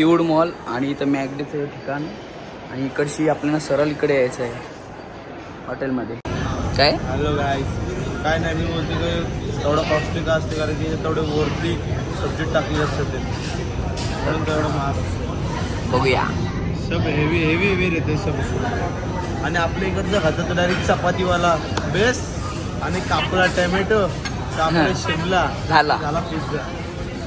Seaweed mall आणि इथं मॅगडीचं ठिकाण. आणि इकडची आपल्याला सरळ इकडे यायचं आहे. हॉटेलमध्ये. काय? हॅलो गाईस काय नाही मी बोलते की तेवढं पौष्टिक असते कारण की तेवढे वरती सब्जेक्ट टाकले असतात ते. म्हणून तेवढं महाग असतं. बघूया. सब हेवी हेवी हेवी रेते सब. आणि आपल्या इकडचं खातं तर डायरेक्ट चपातीवाला बेस्ट आणि कापला टॅमॅटो कापला हां. शिमला. झाला. झाला पिझ्झा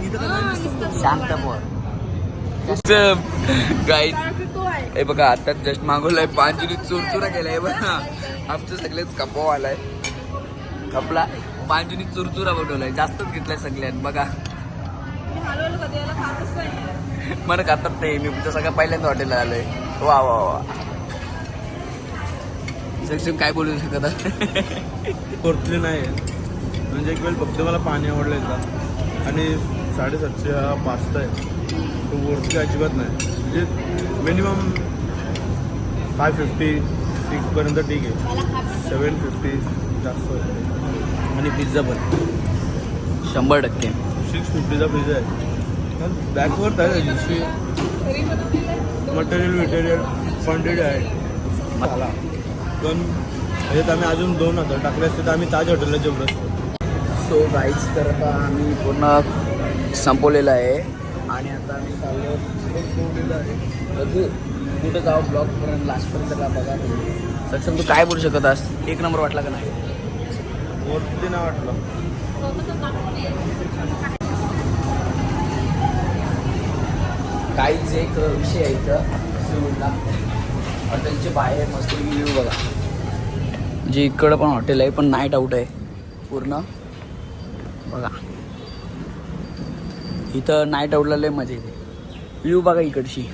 दिसत. नुसतं. शांत बोल. गाईज हे बघा आता जस्ट मागवलाय पांजुरी चुरचुरा केलाय. बघा. आमचं सगळेच कपाव आलाय. कपला पांजुरी चुरचुरा बनवलाय. जास्तच घेतलाय सगळ्यात बघा. मला खातात ते मी तुमच्या सगळ्या पहिल्यांदा हॉटेलला आलोय वा वा वा सक्षम काय बोलू शकत आहे? परतले नाही म्हणजे एक वेळ फक्त मला पाणी आवडलं एकदा आणि साडेसातशे हा पास्ता आहे तो वरती अजिबात नाही म्हणजे मिनिमम फाय फिफ्टी सिक्सपर्यंत ठीक आहे सेवन फिफ्टी जास्त आणि पिझ्झा पण शंभर टक्के सिक्स फिफ्टीचा पिझ्झा आहे. बॅकवर आहे बनवलेलं मटेरियल विटेरियल क्वांटिटी आहे. झाला पण ह्याच्यात आम्ही अजून दोन हजार टाकले असते तर आम्ही ताज हॉटेलला जेवलो असतो. सो गाईज तर आता आम्ही पूर्ण संपवलेलं आहे. आणि आता आम्ही चाललो बघू कुठं जाऊ ब्लॉग पर्यंत लास्टपर्यंत बघा. सक्षम तू काय बोलू शकत आहेस? एक नंबर वाटला का नाही? वरती नाही वाटलं. काहीच एक विषय आहे इथं. सिवूडला हॉटेलचे बाहेर मस्त व्ह्यू बघा. म्हणजे इकडं पण हॉटेल आहे पण नाईट आउट आहे. पूर्ण. बघा. इथं नाईट आउटला लय मजा येते. व्ह्यू बघा इकडची.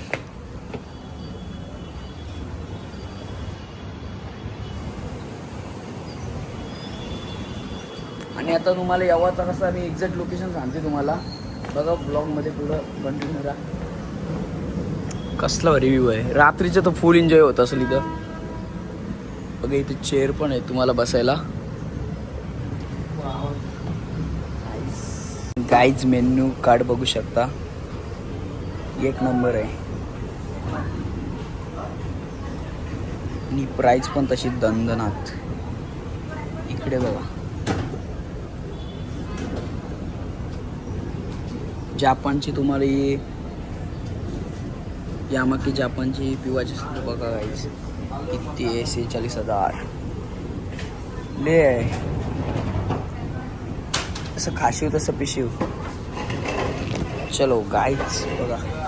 आणि आता तुम्हाला यावाचा कसा मी एक्झॅक्ट लोकेशन सांगते तुम्हाला. बघा ब्लॉगमध्ये पुढं कंटिन्यू राहा कसला रिव्ह्यू आहे. रात्रीचं तर फुल एन्जॉय होत असेल इथं. बघा इथे चेअर पण आहे तुम्हाला बसायला. गाईज मेन्यू कार्ड बघू शकता. एक नंबर आहे. आणि प्राईस पण तशी दंदनात इकडे बघा. जापानची तुम्हाला ही यामाकी जापानची पिवाची सुद्धा बघा गाईस किती आहे? सेहेचाळीस हजार. ले आहे. असं खाशीव तसं पिशीव. चलो गाईज बघा.